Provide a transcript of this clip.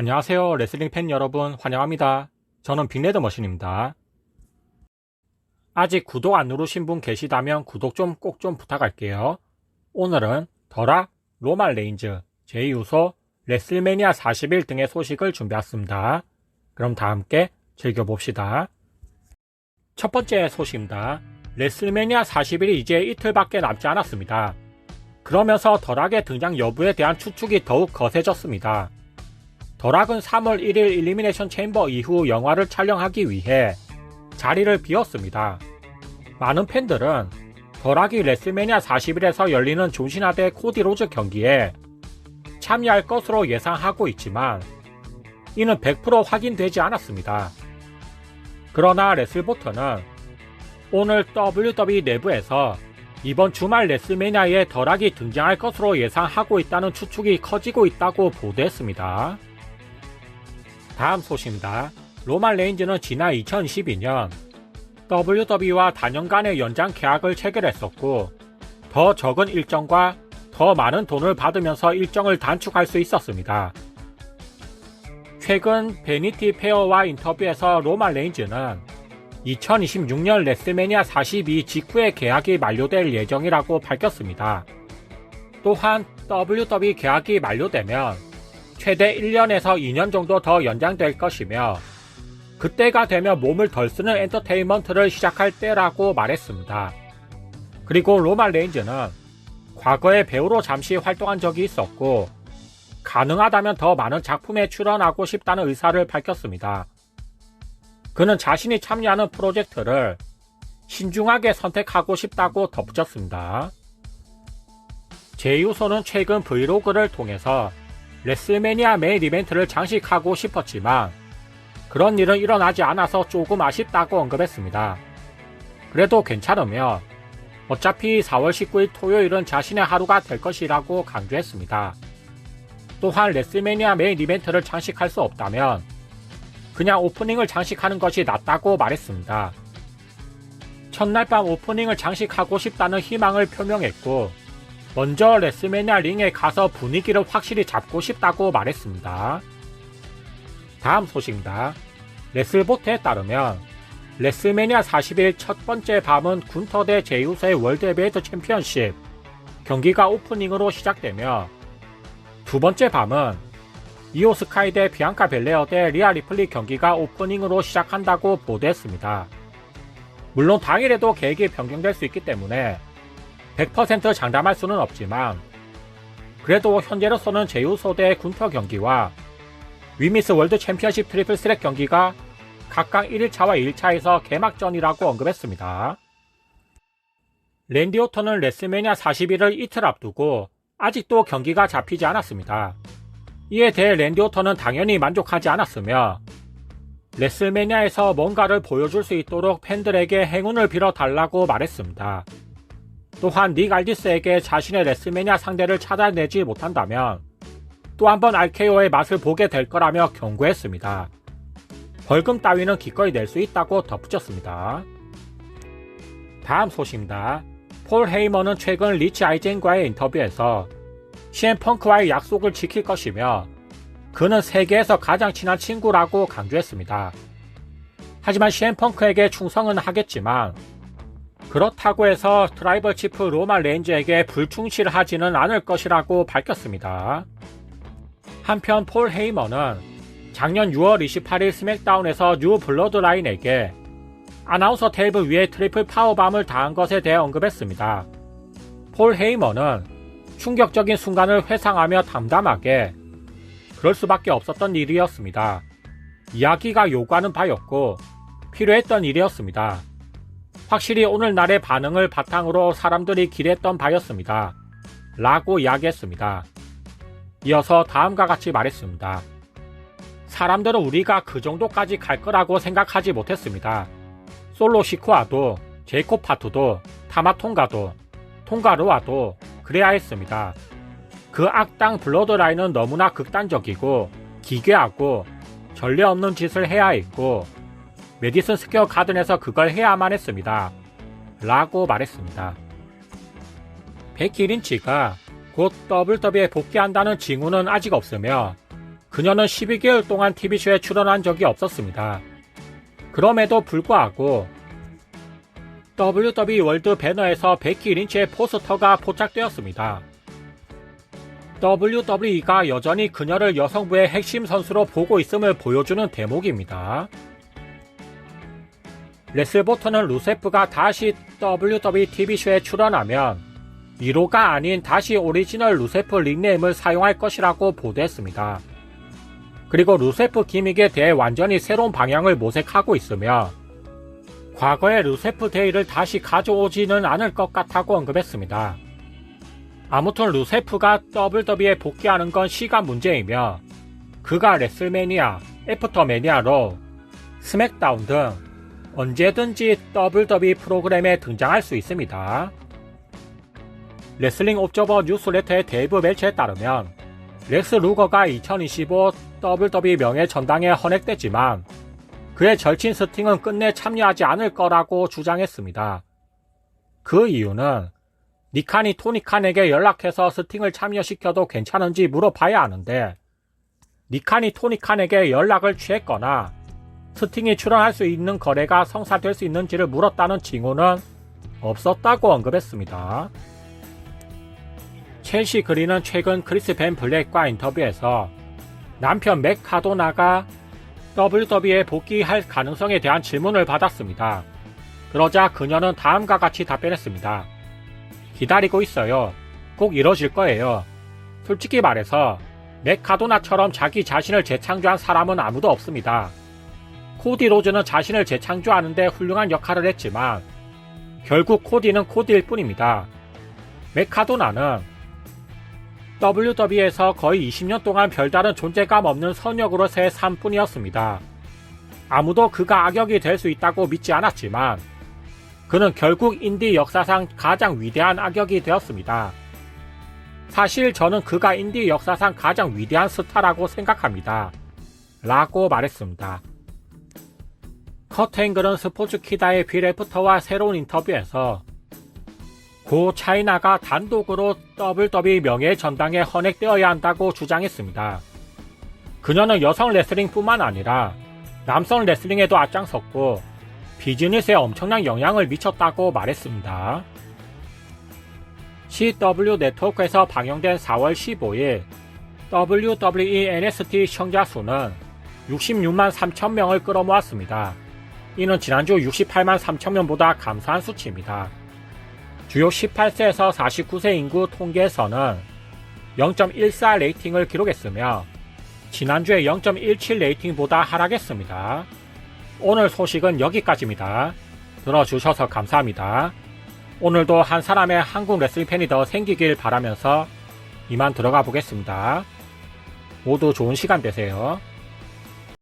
안녕하세요. 레슬링 팬 여러분 환영합니다. 저는 빅레드 머신입니다. 아직 구독 안 누르신 분 계시다면 구독 좀 꼭좀 부탁할게요. 오늘은 더락, 로말 레인즈, 제2유소, 레슬매니아 41 등의 소식을 준비했습니다. 그럼 다 함께 즐겨봅시다. 첫 번째 소식입니다. 레슬매니아 41이 이제 이틀밖에 남지 않았습니다. 그러면서 더락의 등장 여부에 대한 추측이 더욱 거세졌습니다. 더락은 3월 1일 일리미네이션 챔버 이후 영화를 촬영하기 위해 자리를 비웠습니다. 많은 팬들은 더락이 레슬매니아 41에서 열리는 존시나 대 코디 로즈 경기에 참여할 것으로 예상하고 있지만 이는 100% 확인되지 않았습니다. 그러나 레슬보트는 오늘 WWE 내부에서 이번 주말 레슬매니아에 더락이 등장할 것으로 예상하고 있다는 추측이 커지고 있다고 보도했습니다. 다음 소식입니다. 로만 레인즈는 지난 2012년 WWE와 단연간의 연장 계약을 체결했었고 더 적은 일정과 더 많은 돈을 받으면서 일정을 단축할 수 있었습니다. 최근 베니티 페어와 인터뷰에서 로만 레인즈는 2026년 레슬매니아 42 직후에 계약이 만료될 예정이라고 밝혔습니다. 또한 WWE 계약이 만료되면 최대 1년에서 2년 정도 더 연장될 것이며 그때가 되면 몸을 덜 쓰는 엔터테인먼트를 시작할 때라고 말했습니다. 그리고 로만 레인즈는 과거에 배우로 잠시 활동한 적이 있었고 가능하다면 더 많은 작품에 출연하고 싶다는 의사를 밝혔습니다. 그는 자신이 참여하는 프로젝트를 신중하게 선택하고 싶다고 덧붙였습니다. 제이우소는 최근 브이로그를 통해서 레슬매니아 메인 이벤트를 장식하고 싶었지만 그런 일은 일어나지 않아서 조금 아쉽다고 언급했습니다. 그래도 괜찮으며 어차피 4월 19일 토요일은 자신의 하루가 될 것이라고 강조했습니다. 또한 레슬매니아 메인 이벤트를 장식할 수 없다면 그냥 오프닝을 장식하는 것이 낫다고 말했습니다. 첫날 밤 오프닝을 장식하고 싶다는 희망을 표명했고 먼저 레스매니아 링에 가서 분위기를 확실히 잡고 싶다고 말했습니다. 다음 소식입니다. 레슬보트에 따르면 레슬매니아 41첫 번째 밤은 군터 대 제이우스의 월드 헤비웨이트 챔피언십 경기가 오프닝으로 시작되며 두 번째 밤은 이오 스카이 대 비앙카 벨레어 대 리아 리플리 경기가 오프닝으로 시작한다고 보도했습니다. 물론 당일에도 계획이 변경될 수 있기 때문에 100% 장담할 수는 없지만 그래도 현재로서는 제우소 대 군터 경기와 위미스 월드 챔피언십 트리플 스랙 경기가 각각 1일차와 2일차에서 개막전이라고 언급했습니다. 랜디 오터는 레슬매니아 41을 이틀 앞두고 아직도 경기가 잡히지 않았습니다. 이에 대해 랜디 오터는 당연히 만족하지 않았으며 레슬매니아에서 뭔가를 보여줄 수 있도록 팬들에게 행운을 빌어 달라고 말했습니다. 또한 닉 알디스에게 자신의 레슬매니아 상대를 찾아내지 못한다면 또 한 번 RKO의 맛을 보게 될 거라며 경고했습니다. 벌금 따위는 기꺼이 낼 수 있다고 덧붙였습니다. 다음 소식입니다. 폴 헤이머는 최근 리치 아이젠과의 인터뷰에서 CM 펑크와의 약속을 지킬 것이며 그는 세계에서 가장 친한 친구라고 강조했습니다. 하지만 CM 펑크에게 충성은 하겠지만 그렇다고 해서 트라이벌 치프 로마 레인즈에게 불충실하지는 않을 것이라고 밝혔습니다. 한편 폴 헤이머는 작년 6월 28일 스맥다운에서 뉴 블러드라인에게 아나운서 테이블 위에 트리플 파워밤을 당한 것에 대해 언급했습니다. 폴 헤이머는 충격적인 순간을 회상하며 담담하게 그럴 수밖에 없었던 일이었습니다. 이야기가 요구하는 바였고 필요했던 일이었습니다. 확실히 오늘날의 반응을 바탕으로 사람들이 기대했던 바였습니다. 라고 이야기했습니다. 이어서 다음과 같이 말했습니다. 사람들은 우리가 그 정도까지 갈 거라고 생각하지 못했습니다. 솔로 시쿠아도, 제이콥 파투도, 타마통가도, 통가르와도 그래야 했습니다. 그 악당 블러드라인은 너무나 극단적이고 기괴하고 전례 없는 짓을 해야 했고 메디슨 스퀘어 가든에서 그걸 해야만 했습니다. 라고 말했습니다. 베키 린치가 곧 WWE에 복귀한다는 징후는 아직 없으며 그녀는 12개월 동안 TV쇼에 출연한 적이 없었습니다. 그럼에도 불구하고 WWE 월드 배너에서 베키 린치의 포스터가 포착되었습니다. WWE가 여전히 그녀를 여성부의 핵심 선수로 보고 있음을 보여주는 대목입니다. 레슬보터는 루세프가 다시 WWE TV쇼에 출연하면 1호가 아닌 다시 오리지널 루세프 닉네임을 사용할 것이라고 보도했습니다. 그리고 루세프 기믹에 대해 완전히 새로운 방향을 모색하고 있으며 과거의 루세프 데이를 다시 가져오지는 않을 것 같다고 언급했습니다. 아무튼 루세프가 WWE에 복귀하는 건 시간 문제이며 그가 레슬매니아, 애프터매니아로 스맥다운 등 언제든지 WWE 프로그램에 등장할 수 있습니다. 레슬링 옵저버 뉴스레터의 데이브 멜츠에 따르면 렉스 루거가 2025 WWE 명예 전당에 헌액됐지만 그의 절친 스팅은 끝내 참여하지 않을 거라고 주장했습니다. 그 이유는 니칸이 토니칸에게 연락해서 스팅을 참여시켜도 괜찮은지 물어봐야 하는데 니칸이 토니칸에게 연락을 취했거나 스팅이 출연할 수 있는 거래가 성사될 수 있는지를 물었다는 징후는 없었다고 언급했습니다. 첼시 그린은 최근 크리스 벤 블랙과 인터뷰에서 남편 맥 카도나가 WWE에 복귀할 가능성에 대한 질문을 받았습니다. 그러자 그녀는 다음과 같이 답변했습니다. 기다리고 있어요. 꼭 이뤄질 거예요. 솔직히 말해서 맥 카도나처럼 자기 자신을 재창조한 사람은 아무도 없습니다. 코디 로즈는 자신을 재창조하는데 훌륭한 역할을 했지만 결국 코디는 코디일 뿐입니다. 맥카도나는 WWE에서 거의 20년 동안 별다른 존재감 없는 선역으로서의 삶뿐이었습니다. 아무도 그가 악역이 될 수 있다고 믿지 않았지만 그는 결국 인디 역사상 가장 위대한 악역이 되었습니다. 사실 저는 그가 인디 역사상 가장 위대한 스타라고 생각합니다. 라고 말했습니다. 커트앵글은 스포츠 키다의 빌 애프터와 새로운 인터뷰에서 고 차이나가 단독으로 WWE 명예 전당에 헌액되어야 한다고 주장했습니다. 그녀는 여성 레슬링뿐만 아니라 남성 레슬링에도 앞장섰고 비즈니스에 엄청난 영향을 미쳤다고 말했습니다. CW 네트워크에서 방영된 4월 15일 WWE NXT 시청자 수는 66만 3천 명을 끌어모았습니다. 이는 지난주 68만 3천 명보다 감소한 수치입니다. 주요 18세에서 49세 인구 통계에서는 0.14 레이팅을 기록했으며 지난주에 0.17 레이팅보다 하락했습니다. 오늘 소식은 여기까지입니다. 들어주셔서 감사합니다. 오늘도 한 사람의 한국 레슬링 팬이 더 생기길 바라면서 이만 들어가 보겠습니다. 모두 좋은 시간 되세요.